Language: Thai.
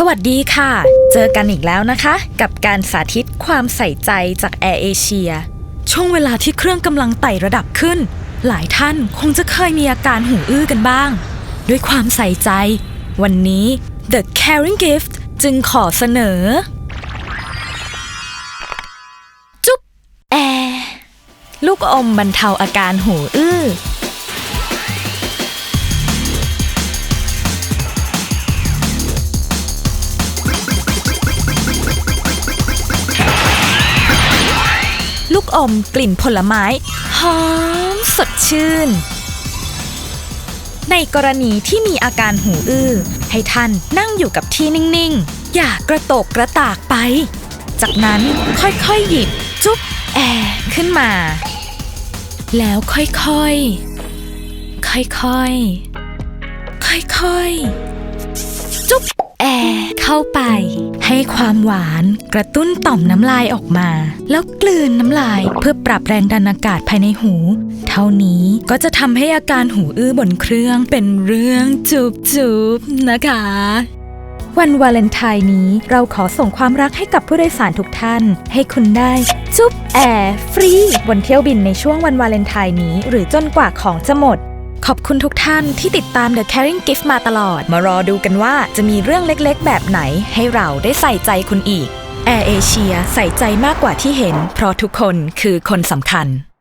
สวัสดีค่ะ เจอกันอีกแล้วนะคะ กับการสาธิตความใส่ใจจากแอร์เอเชียช่วงเวลาที่เครื่องกำลังไต่ระดับขึ้น หลายท่านคงจะเคยมีอาการหูอื้อกันบ้าง ด้วยความใส่ใจ วันนี้ The Caring Gift จึงขอเสนอ จุ๊บแอร์ลูกอมบรรเทาอาการหูอื้อ อมกลิ่นผลไม้ หอมสดชื่น ในกรณีที่มีอาการหูอื้อ ให้ท่านนั่งอยู่กับที่นิ่ง ๆ อย่ากระโตกกระตากไป จากนั้นค่อย ๆ หยิบ จุ๊บแอร์ขึ้นมา แล้วค่อยๆ ค่อยๆ ค่อยๆ จุ๊บ เข้าไป ให้ความหวานกระตุ้นต่อมน้ำลายออกมา แล้วกลืนน้ำลายเพื่อปรับแรงดันอากาศภายในหู เท่านี้ก็จะทำให้อาการหูอื้อบนเครื่องเป็นเรื่องจุบจุบนะคะ วันวาเลนไทน์นี้เราขอส่งความรักให้กับผู้โดยสารทุกท่าน ให้คุณได้จุ๊บแอร์ฟรีบนเที่ยวบินในช่วงวันวาเลนไทน์นี้ หรือจนกว่าของจะหมด ขอบคุณทุกท่านที่ติดตาม The Caring Gift มาตลอด มารอดูกันว่าจะมีเรื่องเล็กๆ แบบไหนให้เราได้ใส่ใจคุณอีก Air Asia ใส่ใจมากกว่าที่เห็น เพราะทุกคนคือคนสำคัญ